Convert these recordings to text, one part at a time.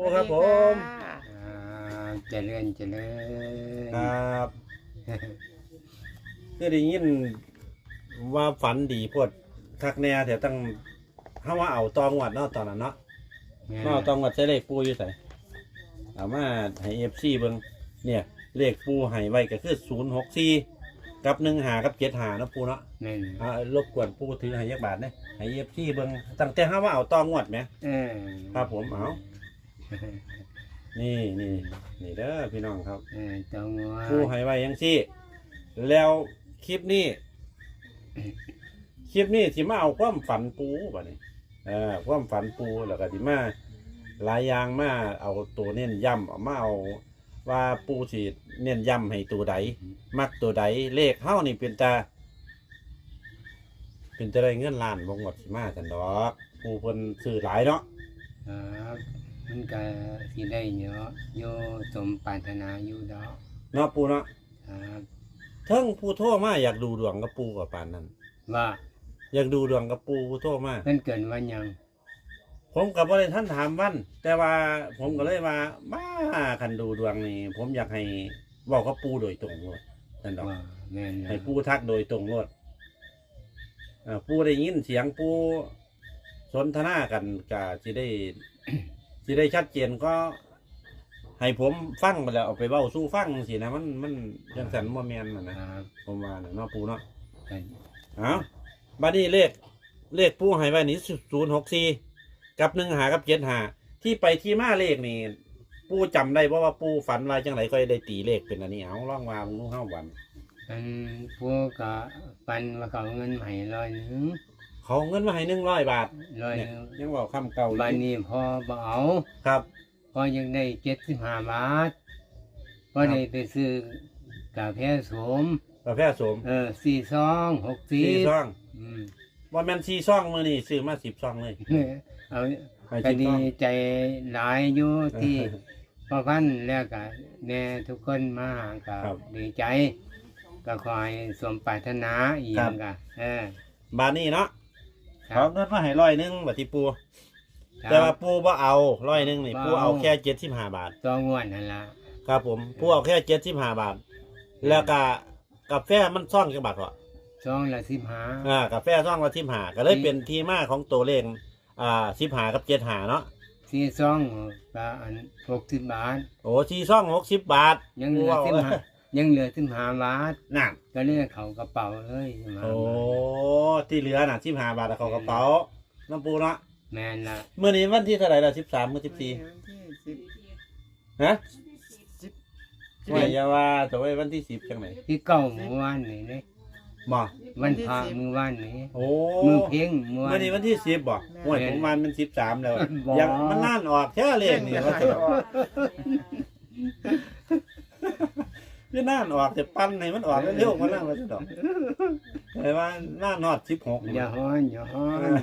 ปูครับผมอ่าเจริญเจริญครับคือได้ยินว่าฝันดีโพดคักแน่เดี๋ยวต้องเฮาว่าเอาตองวัดเนาะตอนนั้นเนาะแม่นเนาะตองวัดใช้เลขปูอยู่ไสเอามาให้ FC เบิ่งเนี่ย เลขปูให้ไว้ก็คือ064กับ15กับ75เนาะปูเนาะแม่นอ่ารบกวนปูถือให้ยักบาทเด้ให้ FC เบิ่งตั้งแต่เฮาว่าเอาตองวดแหมเออครับผมเอา นี่นี่นี่เด้อพี่น้องครับเออต้องว่าผู้ให้ไว้ยังซี่ แล้วคลิปนี้ คลิปนี้สิมาเอาความฝันปูบ่นี่เออความฝันปูแล้วก็สิมาหลายอย่างมาเอาตัวเน้นย้ำเอามาเอาว่าปูสิเน้นย้ำให้ตัวใดมักตัวใดเลขเฮานี่เป็นตาเป็นจะได้เงินล้านบ่งวดสิมาจันดอกปูเพิ่นซื้อหลายเนาะครับ มันก็สิได้เยอะโยสมปรารถนาอยู่ดอกเนาะปูเนาะครับเทิงผู้โทรมาอยากดูดวงกับปูกับปานนั้น ว่าอยากดูดวงกับปูผู้โทรมา เพิ่นเกิดวันหยังผมกับว่าท่านถามวัน แต่ว่าผมก็เลยว่ามาคันดูดวงนี่ผมอยากให้บอกกับปูโดยตรงเลยนั่นดอก ว่าแม่นนะให้ปูทักโดยตรงเลยอ่าปูได้ยินเสียงปูสนทนากันก็สิได้ สิได้ชัดเจนก็ ให้ผมฟังไปแล้วเอาไปเบ้าสู้ฟังสินะมันมันยังสันโมเมนนะนะครับผมว่าน่ะเนาะปูเนาะก็เอาบัดนี้เลขเลขปูให้ไว้นี่ศูนย์หกสี่กับหนึ่งหากับเจ็ดหาที่ไปที่มาเลขนี่ปูจำได้เพราะว่าปูฝันว่าจังไรก็ได้ตีเลขเป็นอันนี้เอาล่องวางนู้นห้าวันอันพวกก็ปันว่าเขาเอาเงินมาให้ร้อยหนึง เขาเอาเงินมาให้หนึ่งร้อยบาทร้อยเนี่ยหนึงยังบอกคำเก่าอยู่บัดนี้พอบ่เอาครับพอยังได้75บาทพอได้ไปซื้อกาแฟสมกาแฟสมเออ4ซอง6สี่ซองอืมว่าแมนสี่ซองมือนี่ซื้อมาสิบซองเลยเอาให้ก็สิบซดีอง ใจหลายอยู่ที่เออพ่อพันธุ์แล้วก็แน่ทุกคนมาหาก็ครับดีใจ ก็คอยสวมปรารถนาอีกครับก็เออบาทนี่เนาะ ครัเขาบเงินมาให้ร้อยหนึ่งบัดที่ปูแต่ว่าปูบ่เอาร้อยหนึ่งนี่ปูเอาแค่เจ็ดสิบห้าบาทตัวงวนนั่นละครับ ผมผู้เอาแค่เจ็ดสิบห้าบาท แล้วก็กาแฟมันซ่องจังบาทวะซองละสิบหาอ่ากาแฟซ่องละสิบห้าก็เลยเป็นที่มาของตัวเลขอ่าสิบห้ากับเจ็ดห้าเนาะสี่ซองก็อันหกสิบบาท โอ้ชีซ่องหกสิบบาทยังเหลือสิบหา ยังเหลือสิบหาบาทนั่นก็เลยเขากระเป๋าเลยมาโอ้ที่เหลือน่ะสิบห้าบาทเอาเข้ากระเป๋าน้ำปูเนาะแม่นละเมื่อนี้วันที่เท่าไหร่ละสิบสามมื่อสิบสี่ฮะไม่อย่าว่าจะไว้วันที่สิบจังไหนที่เก้าเมื่อวานนี่เลยบ่วันพระเมื่อวานนี่โอ้มือเพ่งเมื่อวาเมื่น อนี้วันที่สิบบ่โอ้ยผมวันมันสิบสามแล้วบ่ ยังมันน่านออกแค่เลขนี่ว่าจะ คือน่านออกแต่ปั้นให้มันออกเร็วๆมันน่าว่าจะดอกแต่ว่าน่านอดสิบหกอย่าฮ้อนอย่าฮ้อน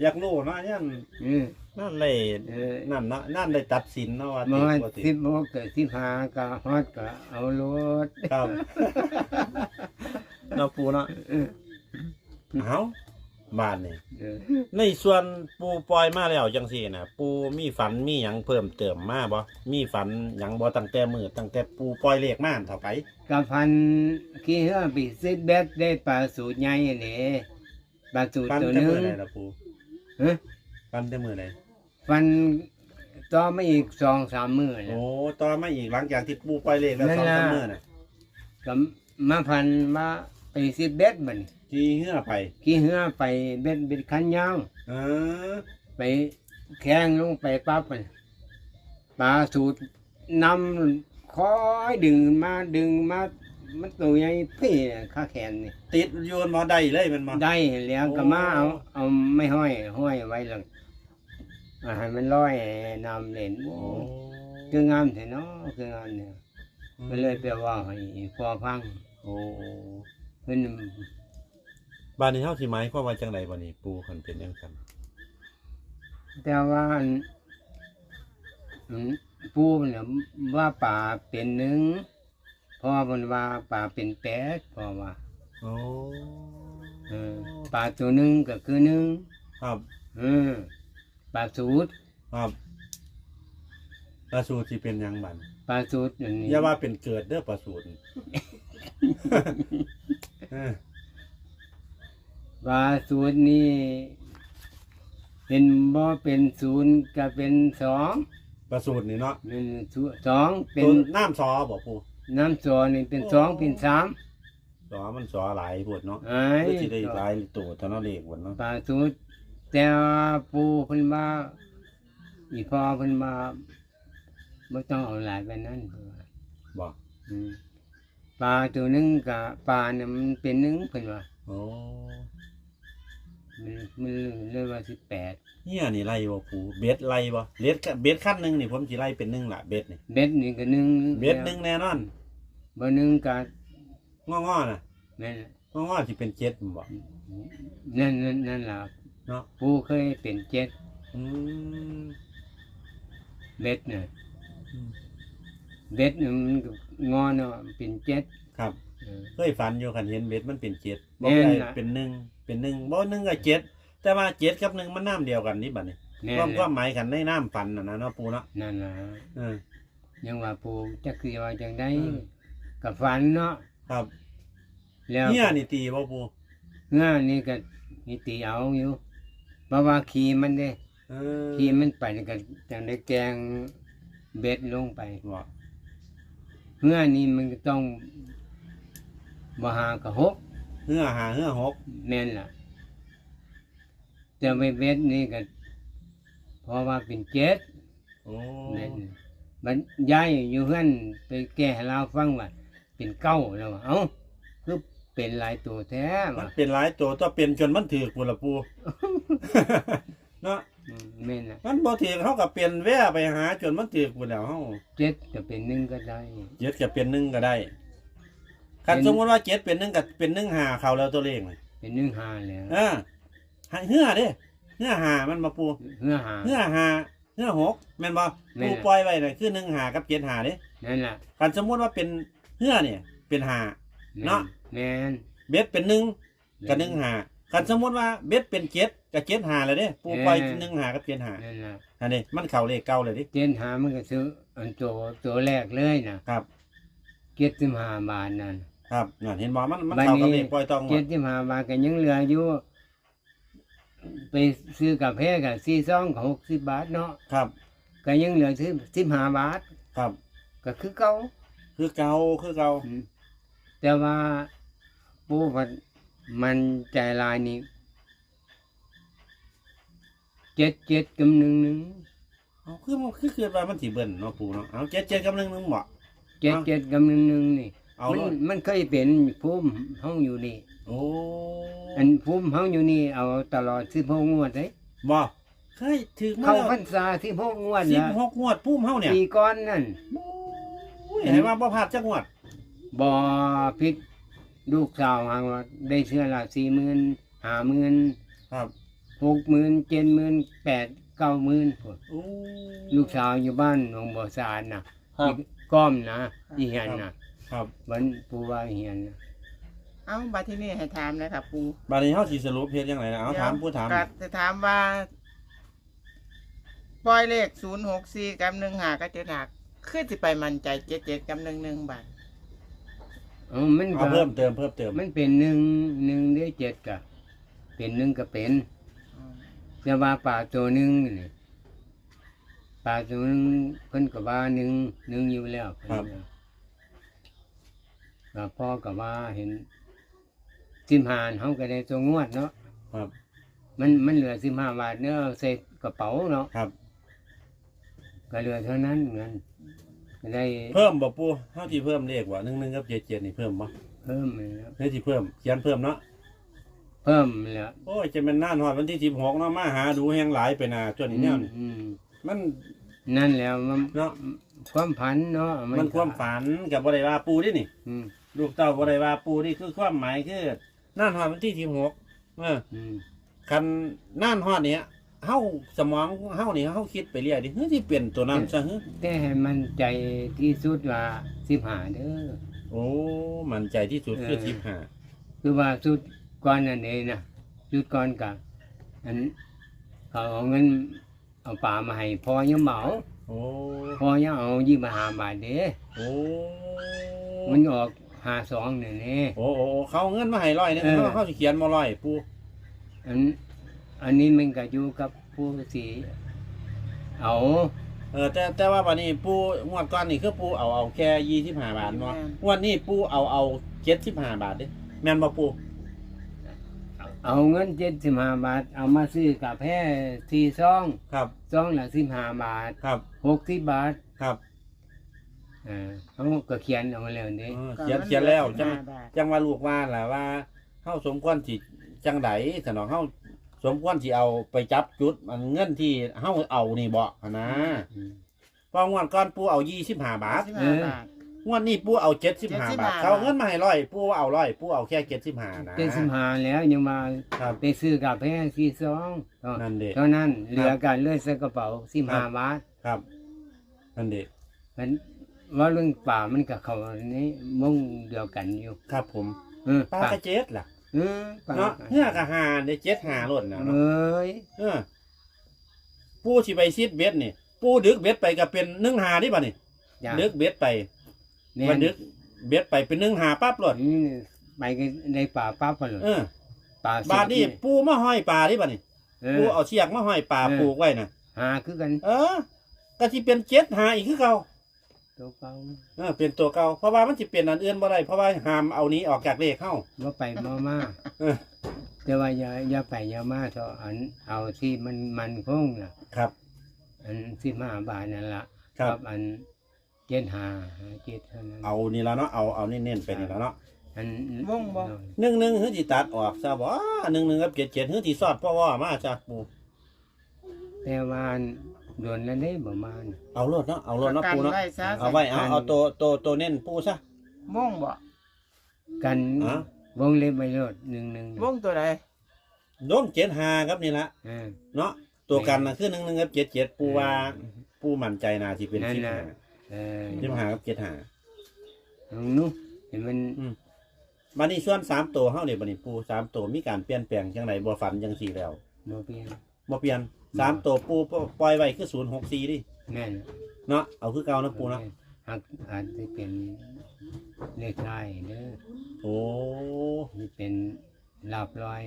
อยากรู้เนาะยันอืมนั่นเลยเออนั่นเนาะนั่นได้ตัดสินเนาะว่ามาติดบ่ติสิดบโมงเกิดสิบห้าก็ฮอดก็เอารถครับเนาะปูเนาะเออเอา บ้านนี่เออในส่วนปูปล่อยมาแล้วจังซี่นะปูมีฝันมีหยังเพิ่มเติมมาบ่มีฝันหยังบ่ตั้งแต่มือตั้งแต่ปูปล่อยเลขมาเท่าไปกับพันขี้เหือปีซิดเบ็ดได้ปลาสูตรใหญ่เลยปลาสูตรฝันตัวหแต่นึมืองใดล่ะปูฮะฝันแต่มือใดฟันต่อมาอีกสองสามมือแล้โอ้วต่อมาอีกหลังจากที่ปูปล่อยเลขแล้วนั่สนองล่ะ สามมื้อน่ะก็มาพันมาไปซิดเบ็ดบัดน ที่เฮือไปขี้เหือไปเบ็ดเบ็ดคันยาวเออไปแข้งลงไปปั๊บมันปลาสูตรนำคอยดึงมาดึงมามันตัวใหญ่เพ่ข้าแขนนี่ติดโยนบ่ได้เลยแมันบ่ได้แล้วก็มาเอาเอาไม่ห้อยห้อยไว้เลยอาให้มันลอยนำเล่นโอ้โอ้คืองามแท้เนาะคืองามเนี่ยก็เลยไปว่าให้พอฟังโอ้เพิ่น บ้านนี้เฮาสิหมายความว่าจังไดบ่นี่ปูคันเป็นจังซั่นแต่ว่าอันอืมปูมันน่ะว่าป่าเป็นหนึ่งพ่อมันว่าป่าเป็นแปดพ่อว่าโอ้เออป่าตัวหนึ่งก็คือหนึ่งครับเออป่าสูตรครับปลาสูตรสิเป็นหยังบันปลาสูตรอันนี้อย่าว่าเป็นเกิดเด้อปลาสูตรเออ ปลาสูตรนี่เป็นบ่เป็นศูนย์ก็เป็นสองปลาสูตรนี่เนาะเป็นศูนย์สองเป็นตัวน้ำซอบ่ปูน้ำซอนี่เป็นสองเป็นสามซอมันซอหลายปวดเนาะไอ้ก็สิได้หลายตัวเท่านั้นเองปวดเนาะปลาสูตรแต่ว่าปูเพิ่นมาอีพ่อเพิ่นมาบ่ต้องเอาหลายไปนั้นเพิ่นว่าบ่อืมปลาตัวหนึงกับปลาเนี่ยมันเป็นหนึ่งเพิ่นว่าโอ้ มันมันเลยว่าสิบแปดเฮียนี่ไล่บ่ปูเบ็ดไล่บ่เบ็ดเบ็ดขั้นหนึงนี่ผมสิไล่เป็นหนึ่งล่ะเบ็ดนี่เบ็ดนี่ก็หนึ่งเบ็ดหนึ่งแน่นอนบ่หนึ่งกับง้อๆน่ะแม่นล่ะง้อๆสิเป็นเจ็ดบ่นั่นนั่นนั่นล่ะเนาะผู้เคยเป็นเจ็ดอืมเบ็ดน่ะเบ็ดนี่มันก็งอเนาะเป็นเจ็ดครับเออเคยฝันอยู่คันเห็นเบ็ดมันเป็นเจ็ดบ่แม่นได้ล่ะเป็นหนึ่ง เป็นหนึ่งบ่หนึ่งกับเจ็ดแต่ว่าเจ็ดกับหนึ่งมันน้ำเดียวกันนี่บัดนี้แน่ความนความหมายกันในน้ำฝันน่ะนะเนาะปูเนาะนั่นล่ะเออ ยังว่าผู้จักคือว่าจังได๋อืม กับฝันเนาะครับแล้วเฮียนี่ตีบ่ปูงานนี่ก็นี่ตีเอาอยู่เพราะว่าขี่มันเด้เออขี่มันไปนี่ก็จังได้แกงเบ็ดลงไป บ่เมื่อนี้มันก็ต้องบหากระหก เฮือหาเฮือหกแม่นล่ะแต่ไปเบ็ดนี่ก็เพราะว่าเป็นเจ็ดโอ้แม่นบัดย้ายอยู่เพื่อนไปแก้ให้เราฟังว่าเป็นเก้าแล้วว่าเอ้าคือเป็นหลายตัวแท้มันว่ะเป็นหลายตัวตัวเป็นจนมันถือกปูละปู เนาะอืมแม่นล่ะมันบ่ถือกเฮาก็เปลี่ยนแว่ไปหาจนมันถือกปูแล้วเฮาเจ็ดก็เป็นหนึ่งก็ได้เจ็ดก็เป็นหนึ่งก็ได้ คันสมมติว่าเจ็ดเป็นหนึ่งก็เป็นหนึ่งหาเข้าแล้วตัวเลขเลยเป็นหนึ่งหาแล้วเออหาเฮือเด้เฮือหามันมาปูเพื่อหาเฮือหาเฮือหกแม่นบ่แม่ปูนปล่อยไว้น่ะคือหนึ่งหากับเจ็ดหาเด้นั่นล่ะคันสมมติว่าเป็นเฮือเนี่ย เป็นหาแม่เนาะแม่นเบ็ดเป็นหนึ่งกับหนึ่งหาคันสมมติว่าเบ็ดเป็นเจ็ดกับเจ็ดหาเลยเด้ปูปล่อยหนึ่งหากับเจ็ดหานั่นล่ะอันนี้มันเข้าเลขเก่าเลยดิเจ็ดหามันก็ซื้ออันตัวตัวแรกเลยนะครับเจ็ดสิบห้าบาทนั่น ครับนั่นเห็นบ่มันมันบัดเข้ากับนี้เลขปล่อยตองหมเจ็ดดสิบห้าบาทก็ยังเหลืออยู่ ไปซื้อกับแพกับสี่ซองก็หกสิบบาทเนาะครับ ก็ยังเหลือซื้อสิบห้าบาท ครับ ก็คือเก่าคือเก่าคือเก่าอืมแต่ว่าปูมันมันใจลายนี่เจ็ดเจ็ดกำหนึ่งหนึ่งเอาคือมันคือคือว่ามันสิเบิ่นเนาะปูเนาะเอาเจ็ดเจ็ดกำลังนึงบ่เจ็ดเอาเจ็ดกำหนึ่งหนึ่งนี่ เอามันโลดมันเคยเป็นภูมิห้องอยู่นี่ โอ้อันภูมิห้องอยู่นี่เอาตลอดสิบหกงวดเลยบ่เคยถึงมาเข้าแล้วพรรษาสิบหกงวดสิบแล้วหกงวดปุ้มเฮาเนี่ยปีก้อนนั่น โอ้ยให้ว่าบ่พลาดจักงวด บ่อพิษลูกสาวหางว่าได้เชื่อละสี่หมื่นห้าหมื่นครับ หกหมื่นเจ็ดหมื่นแปดเก้าหมื่นพุ่นโอ้ลูกสาวอยู่บ้านหนองบ่อสารน่ะอีกก้อมนะอีเหียนน่ะ ครับวันปูว่าเหียนน่ะเอ้าบัดที่นี่ให้ถามนะครับปูบัดนี้เฮาสิสรุปเฮ็ดจังไดนะเอาถามผู้ถาม ก็จะถามว่า ปล่อยเลขศูนย์หกสี่กับหนึ่งหาก็จะหักคือสิไปมั่นใจเจ็ดเจ็ดกับหนึ่งหนึ่งบาทเออมันเอาก็เพิ่มเติมเพิ่มเติมมันเป็นหนึ่งหนึ่งเดือเจ็ดกะ เป็นหนึ่งก็เป็นอืมแต่ว่าป่าตัวหนึ่งนี่ป่าตัวหนึ่งเพิ่นก็ว่าหนึ่งหนึ่งอยู่แล้วเพิ่นว่า ก็พ่อก็ว่าเห็นสิมหานเขาก็ได้ตัวงวดเนาะครับ มันมันเหลือสิบห้าบาทเนาะเอาใส่กระเป๋าเนาะครับ ก็เหลือเท่านั้นเงินก็ได้เพิ่มบ่ปูเฮาสิเพิ่มเลขว่า11กับ77นี่เพิ่มบ่เพิ่มไปแล้วเฮ้ยสิเพิ่มเขียนเพิ่มเนาะเพิ่มแล้วโอ้ยจะเป็นนานฮอดวันที่16เนาะมาหาดูแฮงหลายไปนาจนนี่แนวนี่อืมมันนั่นแล้วมันเนาะความผันเนาะมันความฝันกับบ่ได้ว่าปูดินี่ อืม ลูกเต้าบ่ได้ว่าปูนี่คือความหมายคือน่านฮอดวันที่16เอออืมคันน่านฮอดเนี่ยเฮาสมองเฮานี่เฮาคิดไปเรื่อยดิเฮ้ยที่เปลี่ยนตัวนั้นซะฮึแต่ให้มันใจที่สุดว่าสิบหาเด้อ โอ้มั่นใจที่สุดคือเออ15คือว่าสุดก่อนนั่นเองนะสุดก่อนกับอันเขาเอาเงินเอาป่ามาให้พอยังเหมาโอ้พอยังเอายี่มาหาบาทเด้โอ้มันออก หาสองเนี่ยนี่โอ้โอ้โอ้เขาเอาเงินมาให้ร้อยหนึงเออเขาเขาสิเขียนมาร้อยปูอันอันนี้มันก็อยู่กับผู้สีเอาเออแต่แต่ว่าวันนี้ปูงวดก่อนนี่คือปูเอาเอาแค่ยี่สิบห้าบาทเนาะงวดนี้ปูเอาเอาเจ็ดสิบห้าบาทเด้แม่นบ่ปูเอาเงินเจ็ดสิบห้าบาท เอามาซื้อกับแพ้สี่ซองครับ ซองละสิบห้าบาทครับหกสิบบาทครับ อ่าเขาก็เขียนเอามาแล้วนี่เออเขียนเขียนแล้วจังบาทจังว่าลูกว่าแหละว่าเฮาสมควรสิจังไดสนองเฮาสมควรสิเอาไปจับจุดมันเงินที่เฮาเอานี่บ่อะนะอืมเพองวดก่อนปูเอา25บาทสิบเอห้าอบาทงวดนี้ปูเอา75บาท 75 เขาเอาเงินมาให้ร้อยปูว่าเอาร้อยปูเอาแค่75นะ เจ็ดสิบห้าแล้วยังมาครับ ไปซื้อกับแพ้สี่ซองเท่านั่นเด้ เท่านั้นเหลือกันเลยใส่กระเป๋าสิบห้าบาทครับนั่นเด้มัน ว่าเรื่องป่ามันกับเขาอันนี้มุ่งเดียวกันอยู่ครับผมเออปลาป่ากระเจ็ดล่ะเออป่าเนาะเหือกะหาได้เจ็ดหาโลดนะเอเนาะ้ยเออปูสิไปซิดเบ็ดนี่ปูดึกเบ็ดไปก็เป็นนึ่งหาดิบ่นี่อย่าดึกเบ็ดไปแน่วันดึกเบ็ดไปเป็นนึ่งหาปั๊บโลดอืมไปกันในป่าปั๊บไปเลยเออ ป่าบาดนี้ปูมาห้อยปลาดิบ่นี่เอปูอเอาเชือกมาห้อยปลาเออปลูกไว้น่ะ หาคือกัน เออก็สิเป็นเจ็ดหาอีกคือเก่า ตัวเก่าเออเป็นตัวเก่าเพราะว่ามันสิเป็นอันอื่นบ่ได้เพราะว่าห้ามเอานี้ออกจากเลขเข้าว่าไปมามาเออแต่ว่าอย่าอย่าไปอย่ามาเถอะอันเอาที่มันมันคงน่ะ ครับ อันสิบห้าบาทนั่นละครับ อันเจ็ดหาหาเจ็ดเท่านั้นเอานี่แล้วเนาะเอาเอาเน้นๆไปนี่แล้วเนาะอันวงบ่ หนึ่งหนึ่งเฮือสิตัดออกซะบ่หนึ่งหนึ่งกับเจ็ดเจ็ดเฮือสิสอดพ่อว่ามาจ้ะปูแต่ว่าอัน โดนแล้วได้ประมาณเอารถเนาะเอารถเนาะกันปูเนาะไว้ซะเอาไว้เอาเอาตัวตัวตัวเน้นปูซะวงบ่กันอะวงเล็บไปโลดหนึ่งหนึ่งวงตัวใดโดนเจ็ดหาครับนี่ละอ่าเนาะตัวกันนะคือหนึ่งหนึ่งกับเจ็ดเจ็ดปูว่าปูมั่นใจนาที่เป็นนั่นสิบน่ะหาเออสิบหากับเจ็ดหาลองนู้เห็นมันบันนี้ส่วนสามตัวเฮาเนี่ยบันนี้ปูสามตัวมีการเปลี่ยนแปลงจังไรบ่ฝันจังสี่แล้วโมเปลี่ยนบ่เปลี่ยน สามตัวปูปล่อยไว้คือศูนย์หกสี่ดิแน่นเนาะเอาคือเก่านะปูเนาะอาจอาจจะเป็นเลขไทยเด้อโอ้นี่เป็นลาบร้อย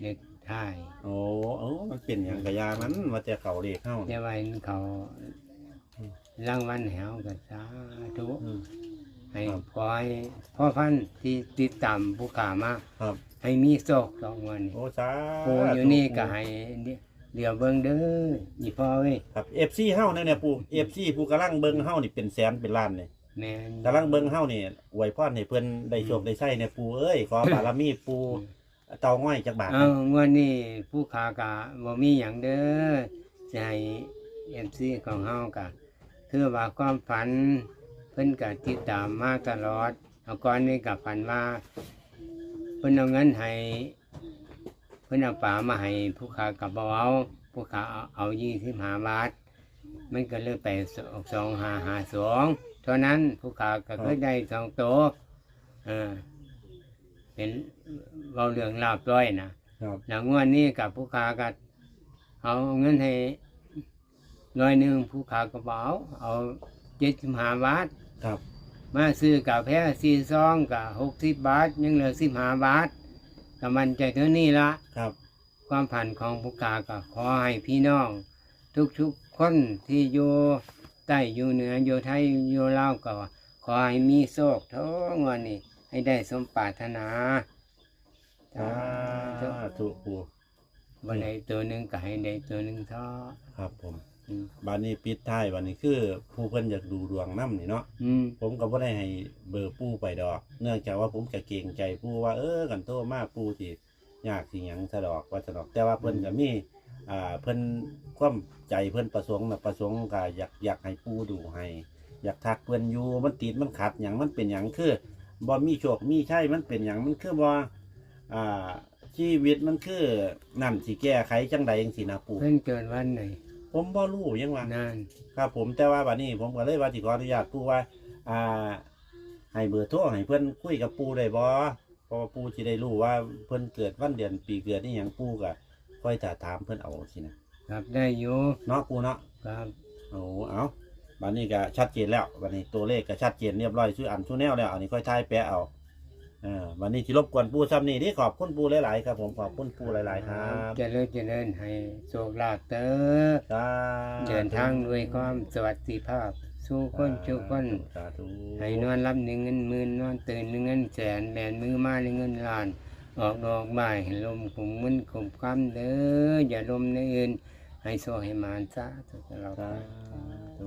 เลขไทยโอ้เออมันเป็นอย่างกะยามันมาแต่เขาเลขเข้าแต่ว่าเขารางวัลแหวกับสาธุอืมให้ครับขอให้พ่อพันธุ์ที่ติดตามผู้ขามาครับให้มีโชคสองวันโอ้สาปูอยู่นี่ก็ให้ เดี๋ยวเบิ่งเด้ออีพ่อเว้ยครับเอฟซีเฮาเนี่ยเนี่ยปูเอฟซีผู้กำลังเบิ่งเฮานี่เป็นแสนเป็นล้านเนี่ยแม่นกำลังเบิ่งเฮานี่อวยพรให้เพิ่นได้โชคได้ใช้เนี่ยปูเอ้ยขอบารมีปูเตาง่อยจักบาทเอางวันนี้ผู้ขากะบ่มีหยังเด้อจะให้ MC ของเฮากะคือว่าความฝัน เพิ่นก็ติดตามมาตลอดเอาก่อนนี้ก็ฝันว่าเพิ่นเอาเงินให้ เพิ่นเอาป่ามาให้ผู้ขากับบ่เอาผู้ขาเอาเอา25บาท มันก็เลยไปสองห้าห้าสองเท่านั้นผู้ขาก็เคยได้สองโตวเออเป็นเราเรื่องลาบร้อยนะครับหลังงวันนี้กับผู้ขาก็เอาเงินให้ร้อยหนึ่งผู้ขาก็บเอาเอาเจ็ดสิบห้าบาทครับ มาซื้อกาแฟสี่ซองกับหกสิบบาท ยังเหลือสิบห้าบาท ก็มันใจเท่านี้ละครับ ความผ่านของผู้กาก็ขอให้พี่น้อง ทุกๆคนที่อยู่ใต้อยู่เหนืออยู่ไทยอยู่ลาวก็ขอให้มีโชคทั้งวันนี้ให้ได้สมปรารถนาสาธุปูวันใดตัวหนึ่งก็ให้ได้ตัวหนึ่งเท่าครับผม อืมบัดนี้ปิดท้ายบัดนี้คือผู้เพิ่นอยากดูดวงนํนี่เนาะ อืม ผมก็บ่ได้ให้เบอร์ปู่ไปดอก เนื่องจากว่าผมก็เกรงใจปู่ว่าเออกันโตมาปู่สิยากสิหยังสะดอกว่าสะดอก แต่ว่าเพิ่นก็มีอ่าเพิ่นความใจเพิ่นประสงค์น่ะประสงค์ก็อยากอยากให้ปู่ดูให้ อยากทักเพิ่นอยู่มันติดมันขัดหยังมันเป็นหยังคือบ่มีโชคมีชัยมันเป็นหยังมันคือบ่อ่าชีวิตมันคือนั่นสิแก้ไขจังใดจังซี่นะปู่เพิ่นเกิดวันไหน ผมบ่รู้ยังว่านานครับ ผมแต่ว่าบัดนี้ ผมก็เลยว่าสิขออนุญาตปู่ว่า อ่า ให้เบอร์โทรให้เพื่อนคุยกับปู่ได้บ่เพราะว่าปู่สิได้รู้ว่าเพิ่นเกิดวันเดือนปีเกิดนี่หยังปู่ก็ค่อยจะถามเพิ่นเอาสินะครับได้อยู่เนาะปู่เนาะครับโอ้เอาบัดนี้ก็ชัดเจนแล้วบัดนี้ตัวเลขก็ชัดเจนเรียบร้อยชื่ออันชื่อแนวแล้วอันนี้ค่อยทายแปะเอา อ่าบัดนี้ที่รบกวนปูซ้ำนี่ที่ขอบคุณปูหลายๆครับผมขอบคุณปูหลายๆครับเจริญเจริญให้โชคลาภเด้อสาธุเดินทางด้วยความสวัสดิภาพ สู้คนทุกคน สาธุให้นอนรับหนึ่งเงินหมื่นนอนตื่นหนึ่งเงินแสนแบนมือมาหนึ่งเงินล้าน ออกดอกใบายให้ลมขุมมึนขุมคำเด้ออย่าลมในอื่น ให้โซให้หมานซะตลอดสาไป ธุ